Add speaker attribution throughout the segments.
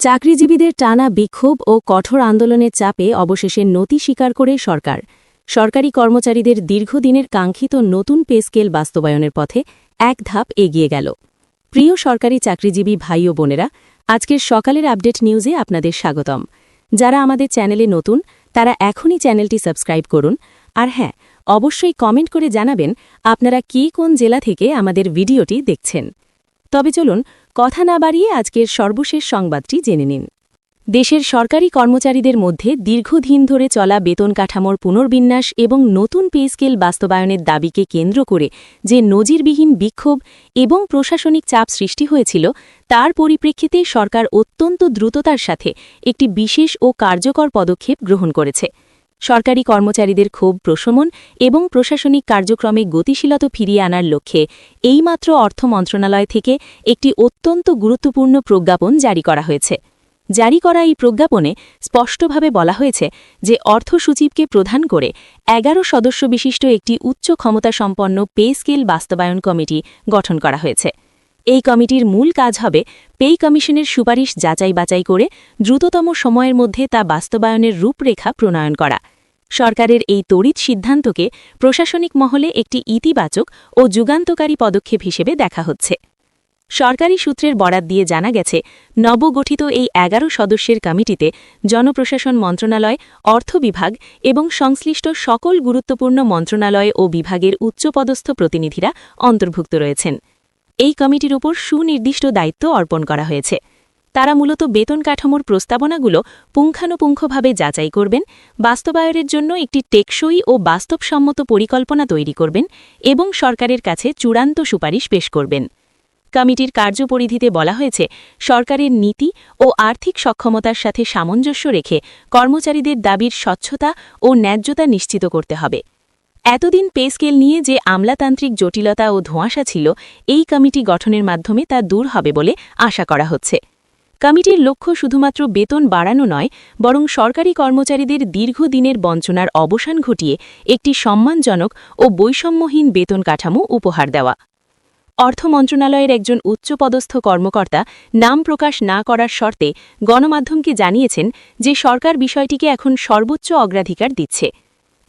Speaker 1: চাকরিজীবীদের টানা বিক্ষোভ ও কঠোর আন্দোলনের চাপে অবশেষে নতি স্বীকার করে সরকার। সরকারি কর্মচারীদের দীর্ঘদিনের কাঙ্ক্ষিত নতুন পে স্কেল বাস্তবায়নের পথে এক ধাপ এগিয়ে গেল। প্রিয় সরকারি চাকরিজীবী ভাই ও বোনেরা, আজকের সকালের আপডেট নিউজে আপনাদের স্বাগতম। যারা আমাদের চ্যানেলে নতুন, তারা এখনই চ্যানেলটি সাবস্ক্রাইব করুন। আর হ্যাঁ অবশ্যই কমেন্ট করে জানাবেন আপনারা কি কোন জেলা থেকে আমাদের ভিডিওটি দেখছেন। তবে চলুন কথা না বাড়িয়ে আজকের সর্বশেষ সংবাদটি জেনে নিন। দেশের সরকারি কর্মচারীদের মধ্যে দীর্ঘদিন ধরে চলা বেতন কাঠামোর পুনর্বিন্যাস এবং নতুন পে স্কেল বাস্তবায়নের দাবিকে কেন্দ্র করে যে নজিরবিহীন বিক্ষোভ এবং প্রশাসনিক চাপ সৃষ্টি হয়েছিল, তার পরিপ্রেক্ষিতে সরকার অত্যন্ত দ্রুততার সাথে একটি বিশেষ ও কার্যকর পদক্ষেপ গ্রহণ করেছে। সরকারি কর্মচারীদের ক্ষোভ প্রশমন এবং প্রশাসনিক কার্যক্রমে গতিশীলতা ফিরিয়ে আনার লক্ষ্যে এইমাত্র অর্থ মন্ত্রণালয় থেকে একটি অত্যন্ত গুরুত্বপূর্ণ প্রজ্ঞাপন জারি করা হয়েছে। জারি করা এই প্রজ্ঞাপনে স্পষ্টভাবে বলা হয়েছে যে অর্থসূচিবকে প্রধান করে এগারো সদস্য বিশিষ্ট একটি উচ্চ ক্ষমতাসম্পন্ন পে স্কেল বাস্তবায়ন কমিটি গঠন করা হয়েছে। এই কমিটির মূল কাজ হবে পেই কমিশনের সুপারিশ যাচাই বাচাই করে দ্রুততম সময়ের মধ্যে তা বাস্তবায়নের রূপরেখা প্রণয়ন করা। সরকারের এই তড়িৎ সিদ্ধান্তকে প্রশাসনিক মহলে একটি ইতিবাচক ও যুগান্তকারী পদক্ষেপ হিসেবে দেখা হচ্ছে। সরকারি সূত্রের বরাত দিয়ে জানা গেছে, নবগঠিত এই এগারো সদস্যের কমিটিতে জনপ্রশাসন মন্ত্রণালয়, অর্থ বিভাগ এবং সংশ্লিষ্ট সকল গুরুত্বপূর্ণ মন্ত্রণালয় ও বিভাগের উচ্চপদস্থ প্রতিনিধিরা অন্তর্ভুক্ত রয়েছেন। এই কমিটির উপর সুনির্দিষ্ট দায়িত্ব অর্পণ করা হয়েছে। তারা মূলত বেতন কাঠামোর প্রস্তাবনাগুলো পুঙ্খানুপুঙ্খভাবে যাচাই করবেন, বাস্তবায়নের জন্য একটি টেকসই ও বাস্তবসম্মত পরিকল্পনা তৈরি করবেন এবং সরকারের কাছে চূড়ান্ত সুপারিশ পেশ করবেন। কমিটির কার্যপরিধিতে বলা হয়েছে, সরকারের নীতি ও আর্থিক সক্ষমতার সাথে সামঞ্জস্য রেখে কর্মচারীদের দাবির স্বচ্ছতা ও ন্যায্যতা নিশ্চিত করতে হবে। এতদিন পে স্কেল নিয়ে যে আমলাতান্ত্রিক জটিলতা ও ধোঁয়াশা ছিল, এই কমিটি গঠনের মাধ্যমে তা দূর হবে বলে আশা করা হচ্ছে। কমিটির লক্ষ্য শুধুমাত্র বেতন বাড়ানো নয়, বরং সরকারি কর্মচারীদের দীর্ঘদিনের বঞ্চনার অবসান ঘটিয়ে একটি সম্মানজনক ও বৈষম্যহীন বেতন কাঠামো উপহার দেওয়া। অর্থ মন্ত্রণালয়ের একজন উচ্চপদস্থ কর্মকর্তা নাম প্রকাশ না করার শর্তে গণমাধ্যমকে জানিয়েছেন যে সরকার বিষয়টিকে এখন সর্বোচ্চ অগ্রাধিকার দিচ্ছে।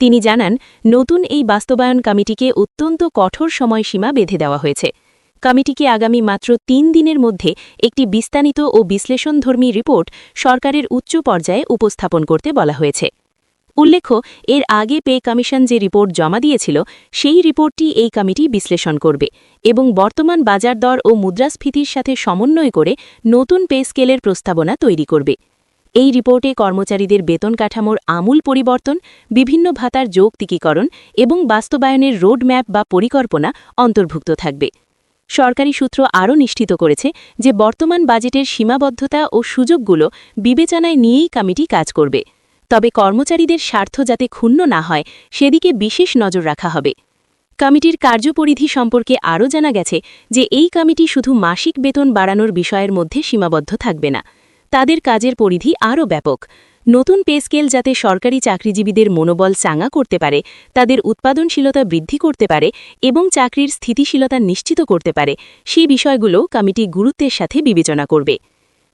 Speaker 1: তিনি জানান, নতুন এই বাস্তবায়ন কমিটিকে অত্যন্ত কঠোর সময়সীমা বেঁধে দেওয়া হয়েছে। কমিটিকে আগামী মাত্র তিন দিনের মধ্যে একটি বিস্তারিত ও বিশ্লেষণধর্মী রিপোর্ট সরকারের উচ্চ পর্যায়ে উপস্থাপন করতে বলা হয়েছে। উল্লেখ্য, এর আগে পে কমিশন যে রিপোর্ট জমা দিয়েছিল, সেই রিপোর্টটি এই কমিটি বিশ্লেষণ করবে এবং বর্তমান বাজার দর ও মুদ্রাস্ফীতির সাথে সমন্বয় করে নতুন পে স্কেলের প্রস্তাবনা তৈরি করবে। এই রিপোর্টে কর্মচারীদের বেতন কাঠামোর আমূল পরিবর্তন, বিভিন্ন ভাতার যৌক্তিকীকরণ এবং বাস্তবায়নের রোডম্যাপ বা পরিকল্পনা অন্তর্ভুক্ত থাকবে। সরকারি সূত্র আরও নিশ্চিত করেছে যে বর্তমান বাজেটের সীমাবদ্ধতা ও সুযোগগুলো বিবেচনায় নিয়েই কমিটি কাজ করবে। তবে কর্মচারীদের স্বার্থ যাতে ক্ষুণ্ণ না হয়, সেদিকে বিশেষ নজর রাখা হবে। কমিটির কার্যপরিধি সম্পর্কে আরও জানা গেছে যে এই কমিটি শুধু মাসিক বেতন বাড়ানোর বিষয়ের মধ্যে সীমাবদ্ধ থাকবে না। তাদের কাজের পরিধি আরও ব্যাপক। নতুন পে স্কেল যাতে সরকারি চাকরিজীবীদের মনোবল চাঙ্গা করতে পারে, তাদের উৎপাদনশীলতা বৃদ্ধি করতে পারে এবং চাকরির স্থিতিশীলতা নিশ্চিত করতে পারে, সেই বিষয়গুলো কমিটি গুরুত্বের সাথে বিবেচনা করবে।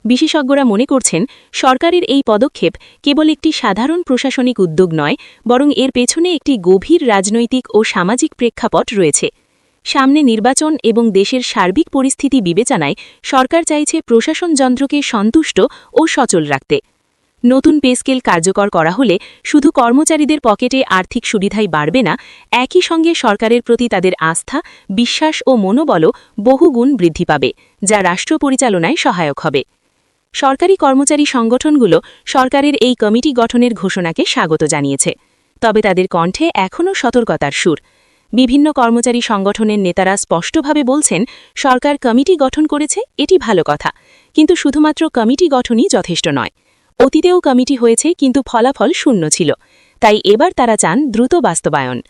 Speaker 1: বিশেষজ্ঞরা মনে করছেন, সরকারের এই পদক্ষেপ কেবল একটি সাধারণ প্রশাসনিক উদ্যোগ নয়, বরং এর পেছনে একটি গভীর রাজনৈতিক ও সামাজিক প্রেক্ষাপট রয়েছে। সামনে নির্বাচন এবং দেশের সার্বিক পরিস্থিতি বিবেচনায় সরকার চাইছে প্রশাসন যন্ত্রকে সন্তুষ্ট ও সচল রাখতে। নতুন পে স্কেল কার্যকর করা হলে শুধু কর্মচারীদের পকেটে আর্থিক সুবিধাই বাড়বে না, একই সঙ্গে সরকারের প্রতি তাদের আস্থা, বিশ্বাস ও মনোবলও বহুগুণ বৃদ্ধি পাবে, যা রাষ্ট্র পরিচালনায় সহায়ক হবে। সরকারি কর্মচারী সংগঠনগুলো সরকারের এই কমিটি গঠনের ঘোষণাকে স্বাগত জানিয়েছে, তবে তাদের কণ্ঠে এখনও সতর্কতার সুর। বিভিন্ন কর্মচারী সংগঠনের নেতারা স্পষ্টভাবে বলছেন, সরকার কমিটি গঠন করেছে, এটি ভালো কথা। কিন্তু শুধুমাত্র কমিটি গঠনই যথেষ্ট নয়। অতীতেও কমিটি হয়েছে, কিন্তু ফলাফল শূন্য ছিল। তাই এবার তারা চান দ্রুত বাস্তবায়ন।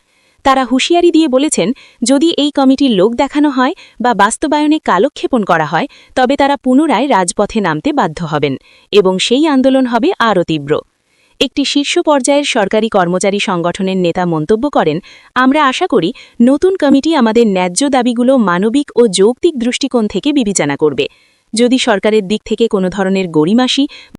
Speaker 1: তারা হুঁশিয়ারি দিয়ে বলেছেন, যদি এই কমিটির লোক দেখানো হয় বা বাস্তবায়নে কালক্ষেপণ করা হয়, তবে তারা পুনরায় রাজপথে নামতে বাধ্য হবেন এবং সেই আন্দোলন হবে আরও তীব্র। একটি শীর্ষ পর্যায়ের সরকারি কর্মচারী সংগঠনের নেতা মন্তব্য করেন, আমরা আশা করি নতুন কমিটি আমাদের ন্যায্য দাবিগুলো মানবিক ও যৌক্তিক দৃষ্টিকোণ থেকে বিবেচনা করবে। যদি সরকারের দিক থেকে কোনো ধরনের গড়িমাসি